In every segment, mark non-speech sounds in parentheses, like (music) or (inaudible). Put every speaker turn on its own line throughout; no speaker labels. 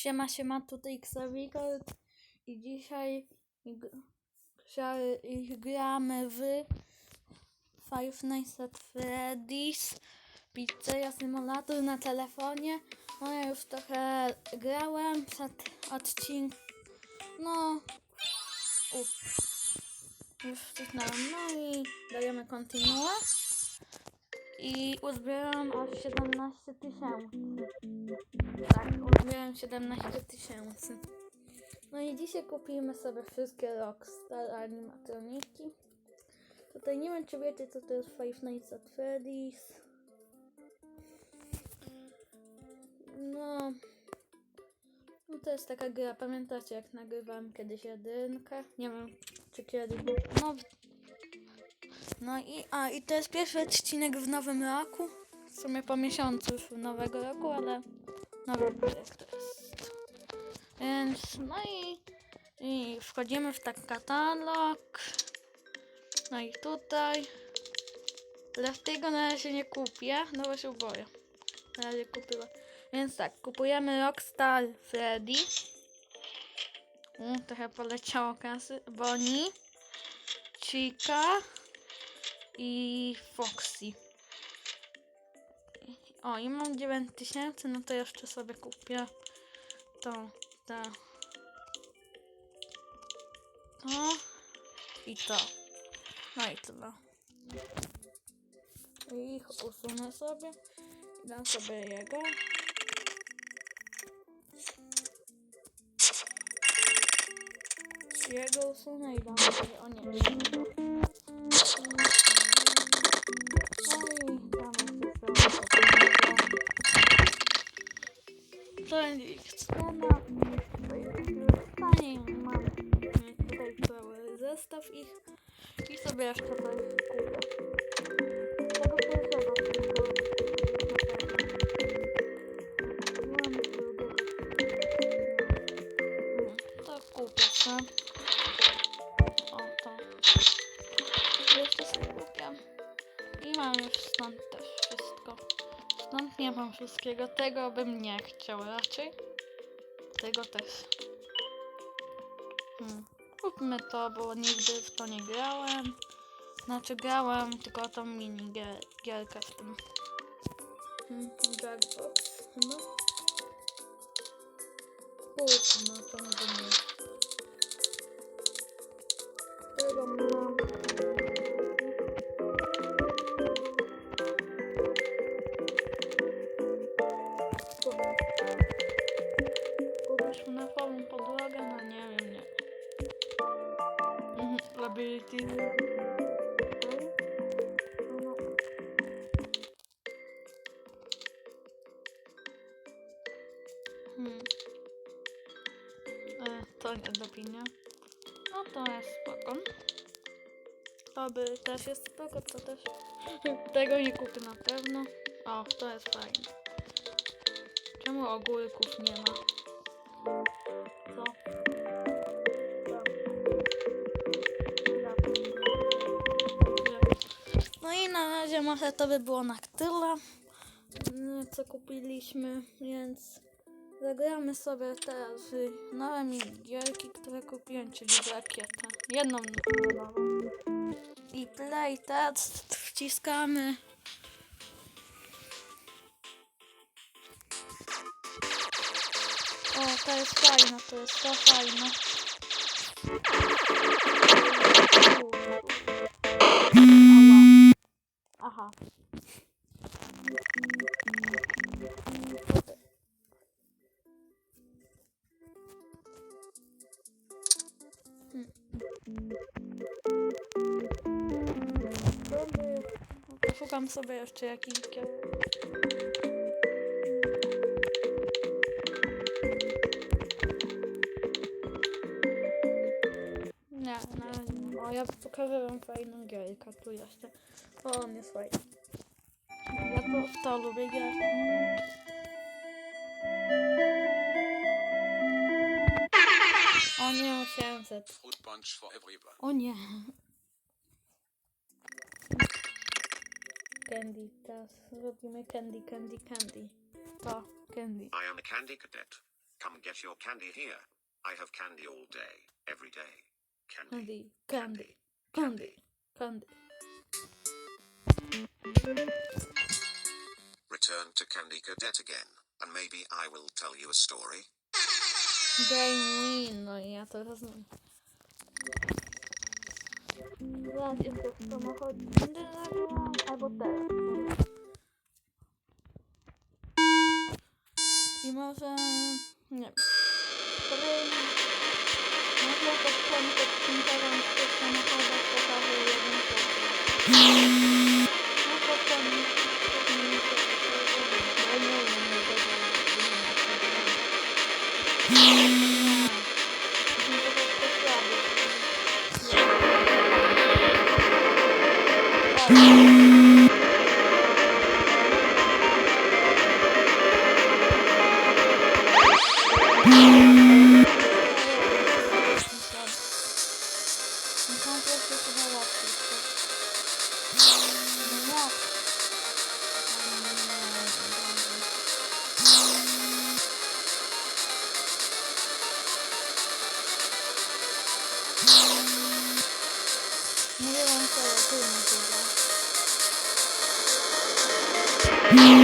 Siema, siema, tutaj Xavigor i dzisiaj gramy w Five Nights at Freddy's Pizzeria Simulator na telefonie. No ja już trochę grałem przed odcinkiem. No, up. Już wcisnąłem, no i dajemy kontynuę. I uzbieram aż 17 tysięcy. Tak, uzbieram 17 tysięcy. No i dzisiaj kupimy sobie wszystkie Rockstar animatroniki. Tutaj nie wiem czy wiecie co to jest Five Nights at Freddy's. No. No to jest taka gra, pamiętacie jak nagrywałem kiedyś jedynkę? Nie wiem czy kiedyś. No, no i, a, i to jest pierwszy odcinek w nowym roku. W sumie po miesiącu już nowego roku, ale nowy projekt to jest. Więc no i, i wchodzimy w tak katalog. No i tutaj. Ale tego na razie nie kupię, no bo się boję. Na razie kupiła. Więc tak, kupujemy Rockstar Freddy. U, trochę poleciało kasy. Bonnie. Chica i Foxy. O, i mam 9000, no to jeszcze sobie kupię to, to, to i to. No i tyle. Ich usunę sobie. I dam sobie jego. Jego usunę i dam sobie, o nie, To ich cena. Taniej mam tutaj cały zestaw ich i sobie jeszcze coś kupię. Tego pierwszego stąd też wszystko. Stąd nie mam wszystkiego. Tego bym nie chciał raczej. Tego też. Hmm. Kupmy to, bo nigdy w to nie grałem. Znaczy grałem tylko tą mini gier, gierkę w tym. Hmm, Jackbox chyba. Kupmy to może nie. Tego To by też jest spoko, to też. (laughs) Tego nie kupię na pewno. O, to jest fajne. Czemu ogórków nie ma? Co? No i na razie może to by było na tyle, mm, co kupiliśmy, więc zagramy sobie teraz nowe minigierki, które kupiłem, czyli rakietę. Jedną nową. Play test wciskamy. O, to jest fajne, to jest to fajne. Ała. Poszukam sobie jeszcze gier. Nie, na razie nie. O, ja pokażę wam fajną gierkę. Tu jeszcze. O, on jest fajny. Ja to to lubię grać. O nie, 800.
Fruit punch for everyone.
O nie. Candy, teraz robimy candy, candy, candy. To, candy.
I am a candy cadet. Come get your candy here. I have candy all day, every day. Candy.
Candy, candy, candy, candy.
Return to Candy Cadet again, and maybe I will tell you a story.
Game win, no ja to rozumiem. Zaraz jeszcze w samochodzie będę nagrała, albo teraz. I może, nie kolejny, może koniec odcinka wam w tych samochodach pokażę jeden pokój. No pod koniec, pod minutę, bo nie wiem, nie Nie wiem, co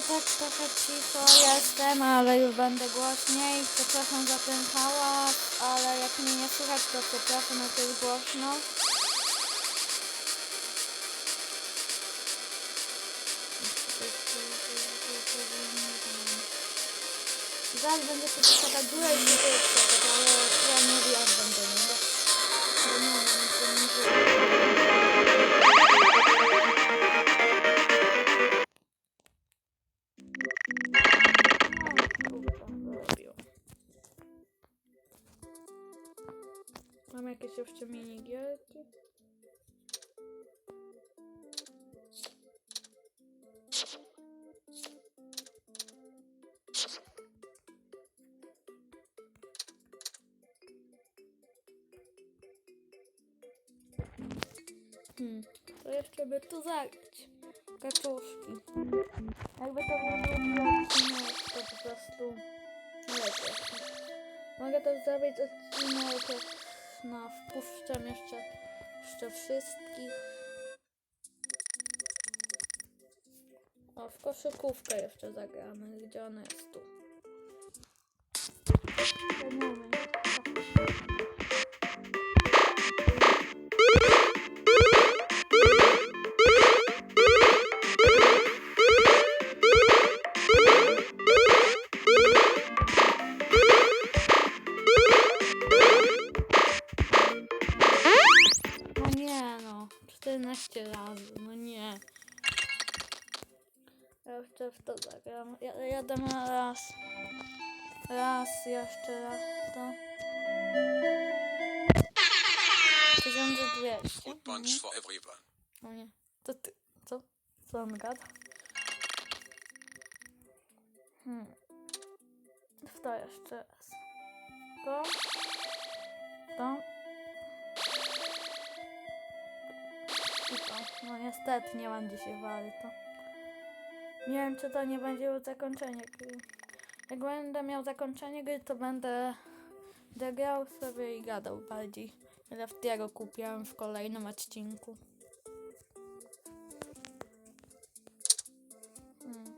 Że tak trochę cicho jestem, ale już będę głośniej. Przepraszam za ten hałas, ale jak mnie nie słychać, to przepraszam, jak jest głośno. Zaraz będzie to taka góra i Hmm, to jeszcze by tu zagrać. Kaczuszki. Jakby to odcinek, to po prostu lepiej. Mogę też zrobić odcinek, jak no, wpuszczam jeszcze, jeszcze wszystkich. O, w koszykówkę jeszcze zagramy. Gdzie ona jest tu? To moment. Zagram. Ja, jadę raz. Raz, jeszcze raz to. 1200.
Good bunch for everyone.
No nie. To ty. Co? Co on gada? Hmm. W to jeszcze raz. To. To. I to. No niestety nie mam dzisiaj wali to. Nie wiem czy to nie będzie zakończenie gry. Jak będę miał zakończenie gry to będę grał sobie i gadał bardziej. Leftiego kupiłem w kolejnym odcinku. Hmm.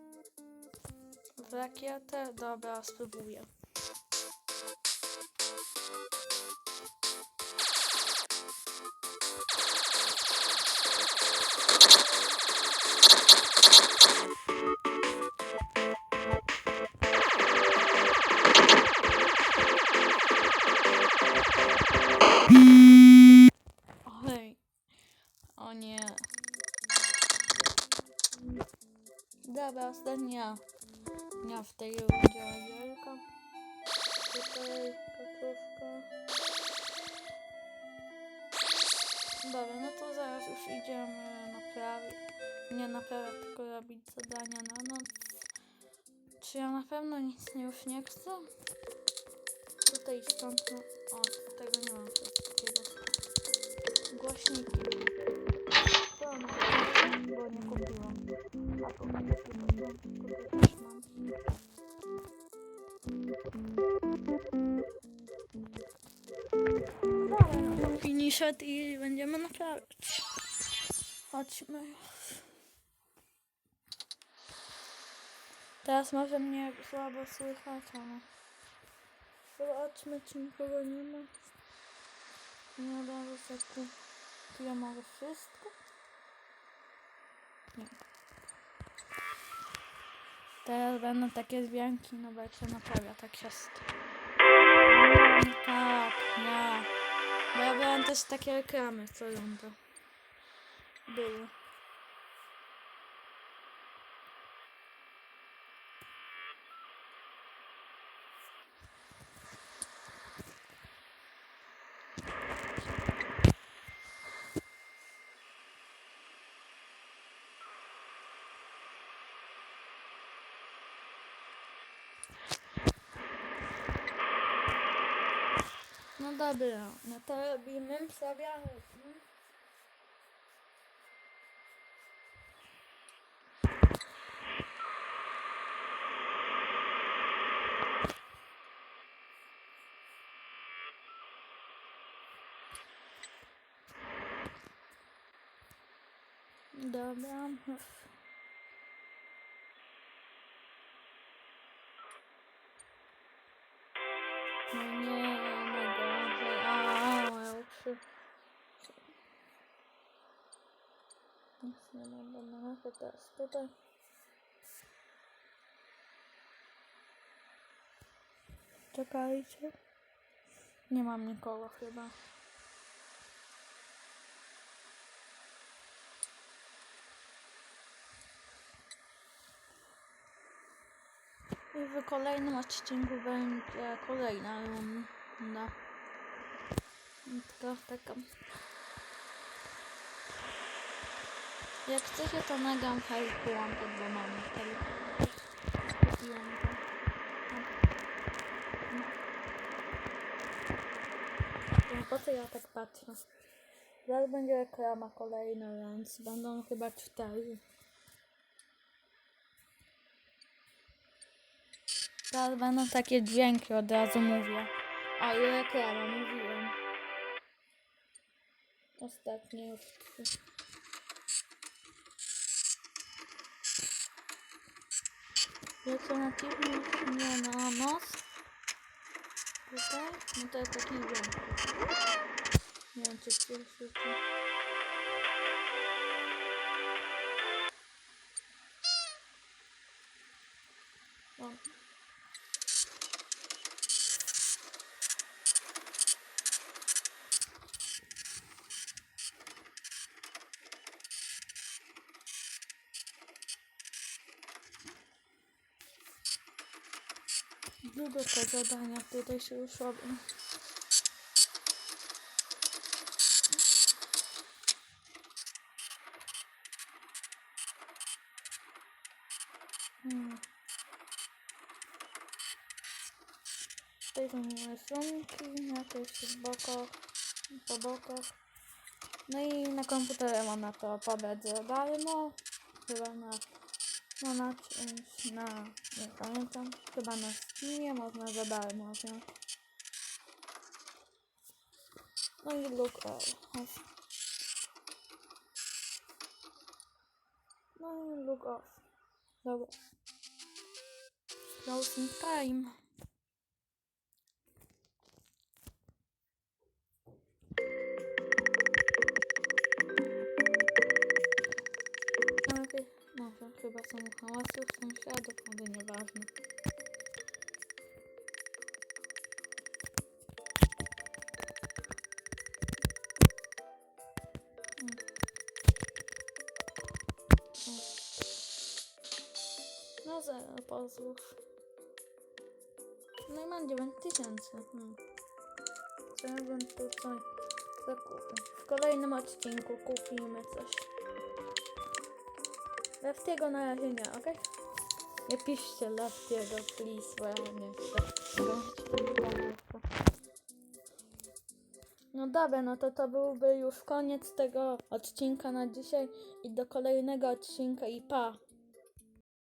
Rakietę? Dobra, spróbuję. Dobra, no to zaraz już idziemy naprawić. Nie naprawiać, tylko robić zadania na noc. Czy ja na pewno nic nie już nie chcę? Tutaj stąd, no, o, tego nie mam wszystkiego. Głośniki. To no, bo nie kupiłam. A kupię też mam. I będziemy naprawiać. Chodźmy. Teraz może mnie słabo słychać, ale... Zobaczmy, czy nikogo nie ma. Nie razu sobie tu ja mogę wszystko. Nie. Teraz będą takie dźwięki, no bo jak się naprawia, tak jest. Tak, nie. Bo ja miałam też takie reklamy co rundę. Były. No dobra, no to robimy, wstawiamy. Dobra. Nic nie ma banana, teraz tutaj. Czekajcie. Nie mam nikogo chyba. I w kolejnym odcinku będzie kolejna runda. Tylko taka. Jak chcecie to help łąkę, bo mam help. Kupiłam to. No. No, po co ja tak patrzę? Zaraz będzie reklama kolejna, więc będą chyba cztery. Teraz będą takie dźwięki, od razu mówię. O, i reklama, mówiłem. Ostatnie już trzy. Alternatywnie nie na nos. Tutaj? No to jest taki dźwięk. Nie wiem, czy Długo te zadania tutaj się już robią. Hmm. Tutaj są rysunki, jakieś w bokach, po bokach. No i na komputerze można to pobrać za darmo. Chyba na no na czymś, na, nie pamiętam, chyba na Steamie można za darmo wziąć. No i look off. No i look off. Dobra. Closing time. Są hałasy sąsiadów, ale nieważne. Mm. O. No zero pozwów. No i mam 9000. Hmm. Co ja bym tutaj Zakupy. W kolejnym odcinku kupimy coś. Leftiego na razie nie, okej? Nie piszcie Leftiego, please, bo ja nie chcę. No dobra, no to to byłby już koniec tego odcinka na dzisiaj i do kolejnego odcinka i pa!